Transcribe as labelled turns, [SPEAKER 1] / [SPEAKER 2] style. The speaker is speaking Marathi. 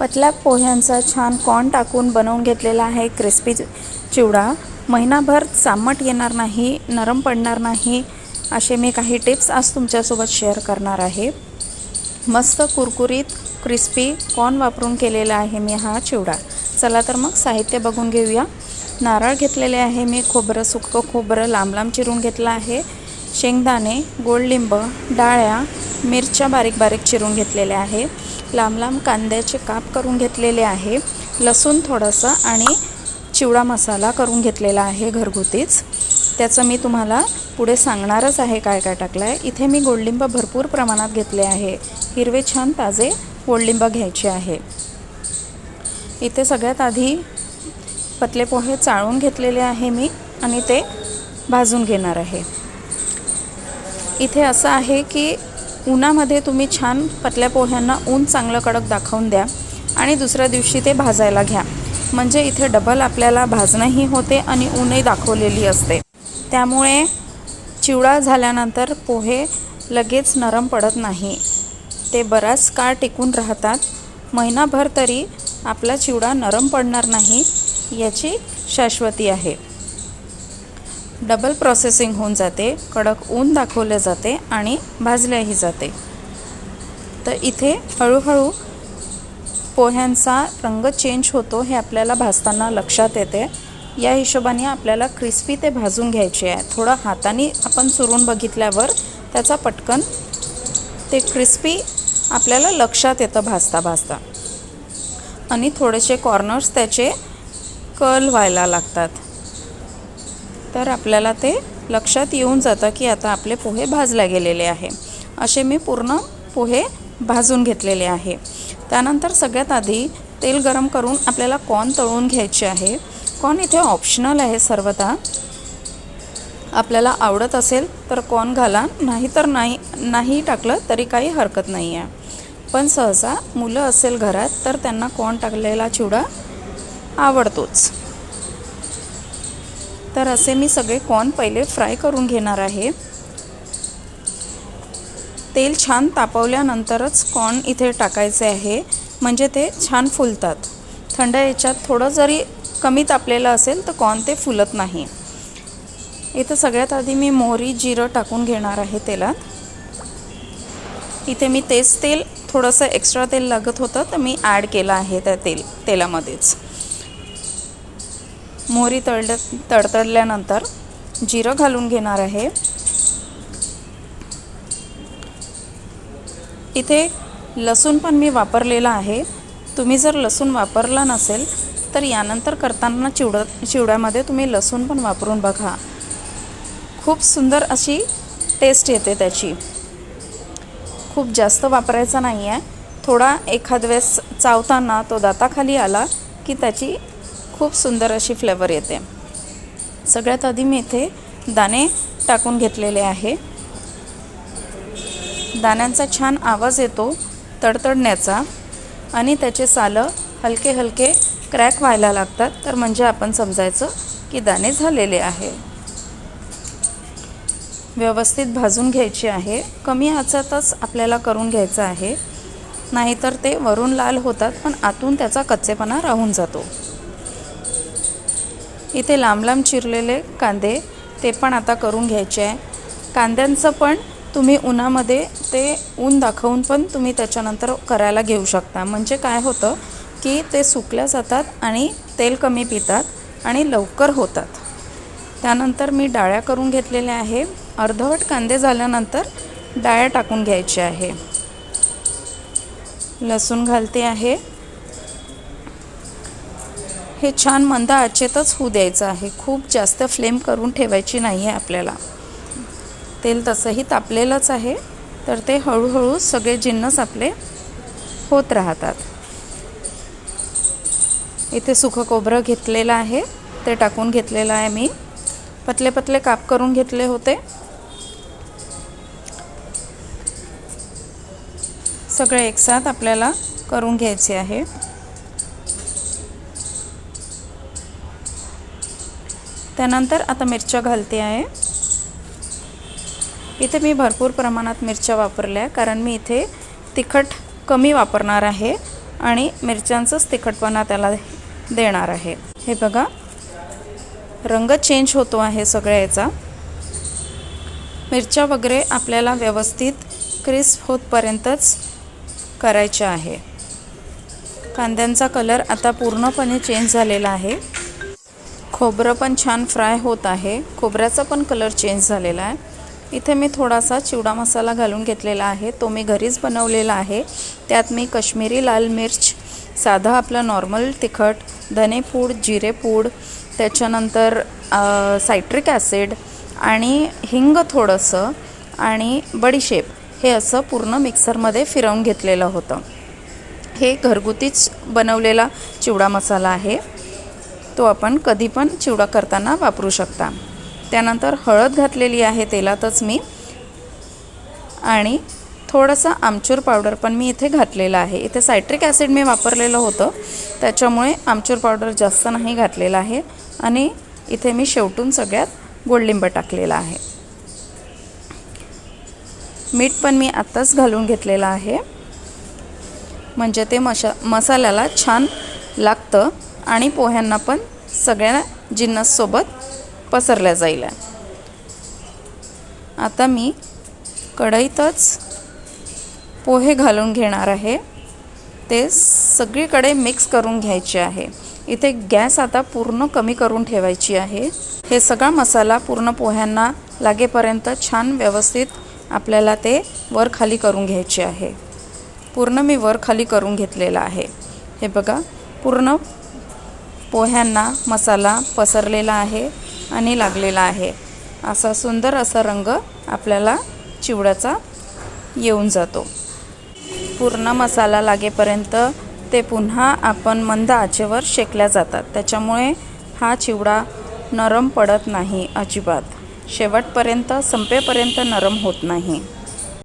[SPEAKER 1] पतल्या पोह्यांचा छान कॉर्न टाकून बनवून घेतलेला आहे क्रिस्पी चिवडा. महिनाभर चामट येणार नाही नरम पडणार नाही असे मी काही टिप्स आज तुमच्यासोबत शेअर करणार आहे. मस्त कुरकुरीत क्रिस्पी कॉर्न वापरून केलेला आहे मी हा चिवडा. चला तर मग साहित्य बघून घेऊया. नारळ घेतलेले आहे मी खोबरं सुकं खोबरं लांब लांब चिरून घेतलं आहे. शेंगदाणे गोडलिंब डाळ्या मिरच्या बारीक बारीक चिरून घेतलेल्या आहे. लांब लांब कांद्याचे काप करून घेतलेले आहे लसूण थोडंसं आणि चिवडा मसाला करून घेतलेला आहे घरगुतीच. त्याचं मी तुम्हाला पुढे सांगणारच आहे काय काय टाकलं आहे इथे मी गोडलिंब भरपूर प्रमाणात घेतले आहे. हिरवे छान ताजे गोडलिंब घ्यायचे आहे. इथे सगळ्यात आधी पतले पोहे चाळून घेतलेले आहे मी आणि ते भाजून घेणार आहे. इथे असं आहे की उन्हामध्ये तुम्ही छान पतल्या पोह्यांना ऊन चांगलं कडक दाखवून द्या आणि दुसऱ्या दिवशी ते भाजायला घ्या. म्हणजे इथे डबल आपल्याला भाजणंही होते आणि ऊनही दाखवलेली असते. त्यामुळे चिवडा झाल्यानंतर पोहे लगेच नरम पडत नाही. ते बराच काळ टिकून राहतात. महिनाभर तरी आपला चिवडा नरम पडणार नाही याची शाश्वती आहे. डबल प्रोसेसिंग होऊन जाते कडक ऊन दाखवले जाते आणि भाजल्याही जाते. तर इथे हळूहळू पोह्यांचा रंग चेंज होतो हे आपल्याला भाजताना लक्षात येते. या हिशोबाने आपल्याला क्रिस्पी ते भाजून घ्यायचे आहे. थोडं हाताने आपण चुरून बघितल्यावर त्याचा पटकन ते क्रिस्पी आपल्याला लक्षात येतं भाजता भाजता आणि थोडेसे कॉर्नर्स त्याचे कल व्हायला लागतात. तर आपल्याला ते लक्षात येऊन जातं की आता आपले पोहे भाजले गेलेले आहे. असे मी पूर्ण पोहे भाजून घेतलेले आहे. त्यानंतर सगळ्यात आधी तेल गरम करून आपल्याला कॉर्न तळून घ्यायचे आहे. कॉर्न इथे ऑप्शनल आहे सर्वता आपल्याला आवडत असेल तर कॉर्न घाला नाही तर नाही नाही टाकलं तरी काही हरकत नाही आहे. पण सहसा मुलं असेल घरात तर त्यांना कॉर्न टाकलेला चिवडा आवडतोच. तर असे मी सगळे कॉर्न पहिले फ्राय करून घेणार आहे. तेल छान तापवल्यानंतरच कॉर्न इथे टाकायचे आहे. म्हणजे ते छान फुलतात. थंड याच्यात थोडं जरी कमी तापलेलं असेल तर कॉर्न ते फुलत नाही. इथं सगळ्यात आधी मी मोहरी जिरं टाकून घेणार आहे तेलात. इथे मी तेच तेल थोडंसं एक्स्ट्रा तेल लागत होतं तर मी ॲड केलं आहे त्या तेल तेलामध्येच. मोहरी तळल्या तडतडल्यानंतर जिरं घालून घेणार आहे. इथे लसूण पण मी वापरलेला आहे. तुम्ही जर लसूण वापरला नसेल तर यानंतर करताना चिवड चिवड्यामध्ये तुम्ही लसूण पण वापरून बघा. खूप सुंदर अशी टेस्ट येते त्याची. खूप जास्त वापरायचा नाही आहे थोडा एखाद वेळेस चावताना तो दाताखाली आला की त्याची खूप सुंदर अशी फ्लेवर येते. सगळ्यात आधी मी इथे दाणे टाकून घेतलेले आहे. दाण्यांचा छान आवाज येतो तडतडण्याचा आणि त्याचे सालं हलके हलके क्रॅक व्हायला लागतात. तर म्हणजे आपण समजायचं की दाणे झालेले आहे. व्यवस्थित भाजून घ्यायचे आहे. कमी आचातच आपल्याला करून घ्यायचं आहे. नाहीतर ते वरून लाल होतात पण आतून त्याचा कच्चेपणा राहून जातो. इथे लांब लांब चिरलेले कांदे ते पण आता करून घ्यायचे आहे. कांद्यांचं पण तुम्ही उन्हामध्ये ते ऊन दाखवून पण तुम्ही त्याच्यानंतर करायला घेऊ शकता. म्हणजे काय होतं की ते सुकल्या जातात आणि तेल कमी पितात आणि लवकर होतात. त्यानंतर मी डाळ्या करून घेतलेल्या आहे. अर्धवट कांदे झाल्यानंतर डाळ्या टाकून घ्यायच्या आहे. लसूण घालते आहे. हे छान मंद आचेतच होऊ द्यायचं आहे. खूप जास्त फ्लेम करून ठेवायची नाही आहे आपल्याला. तेल तसंही तापलेलंच आहे. तर ते हळूहळू सगळे जिन्नस आपले होत राहतात. इथे सुखं खोबरं घेतलेलं आहे. ते टाकून घेतलेलं आहे मी. पतले पतले काप करून घेतले होते. सगळे एकसाथ आपल्याला करून घ्यायचे आहे. त्यानंतर आता मिरच्या घालते आहे. इथे मी भरपूर प्रमाणात मिरच्या वापरल्या कारण मी इथे तिखट कमी वापरणार आहे आणि मिरच्यांचंच तिखटपणा त्याला देणार आहे. हे बघा रंग चेंज होतो आहे सगळ्या याचा. मिरच्या वगैरे आपल्याला व्यवस्थित क्रिस्प होतपर्यंतच करायच्या आहे. कांद्यांचा कलर आता पूर्णपणे चेंज झालेला आहे. खोबरं पण छान फ्राय होत आहे. खोबऱ्याचा पण कलर चेंज झालेला आहे. इथे मी थोडासा चिवडा मसाला घालून घेतलेला आहे. तो मी घरीच बनवलेला आहे. त्यात मी कश्मीरी लाल मिर्च साधा आपलं नॉर्मल तिखट धनेपूड जिरेपूड त्याच्यानंतर सायट्रिक ॲसिड आणि हिंग थोडंसं आणि बडीशेप हे असं पूर्ण मिक्सरमध्ये फिरवून घेतलेलं होतं. हे घरगुतीच बनवलेला चिवडा मसाला आहे. तो आपण कधी पण चिवडा करताना वापरू शकता. त्यानंतर हळद घातलेली आहे तेलातच मी. आणि थोडंसं आमचूर पावडर पण मी इथे घातलेलं आहे. इथे सायट्रिक ॲसिड मी वापरलेलं होतं. त्याच्यामुळे आमचूर पावडर जास्त नाही घातलेलं आहे. आणि इथे मी शेवटून सगळ्यात गोडलिंब टाकलेला आहे. मीठ पण मी आत्ताच घालून घेतलेलं आहे. म्हणजे ते मशा मसाल्याला छान लागतं. आणि पोह्यांना पण सगळ्या जिन्नससोबत पसरल्या जाईल. आता मी कढईतच पोहे घालून घेणार आहे. ते सगळीकडे मिक्स करून घ्यायचे आहे. इथे गॅस आता पूर्ण कमी करून ठेवायची आहे. हे सगळा मसाला पूर्ण पोह्यांना लागेपर्यंत छान व्यवस्थित आपल्याला ते वर खाली करून घ्यायचे आहे. पूर्ण मी वर खाली करून घेतलेलं आहे. हे बघा पूर्ण पोह्यांना मसाला पसरलेला आहे आणि लागलेला आहे. असा सुंदर असा रंग आपल्याला चिवड्याचा येऊन जातो. पूर्ण मसाला लागेपर्यंत ते पुन्हा आपण मंद आचेवर शेकल्या जातात. त्याच्यामुळे हा चिवडा नरम पडत नाही अजिबात. शेवटपर्यंत संपेपर्यंत नरम होत नाही.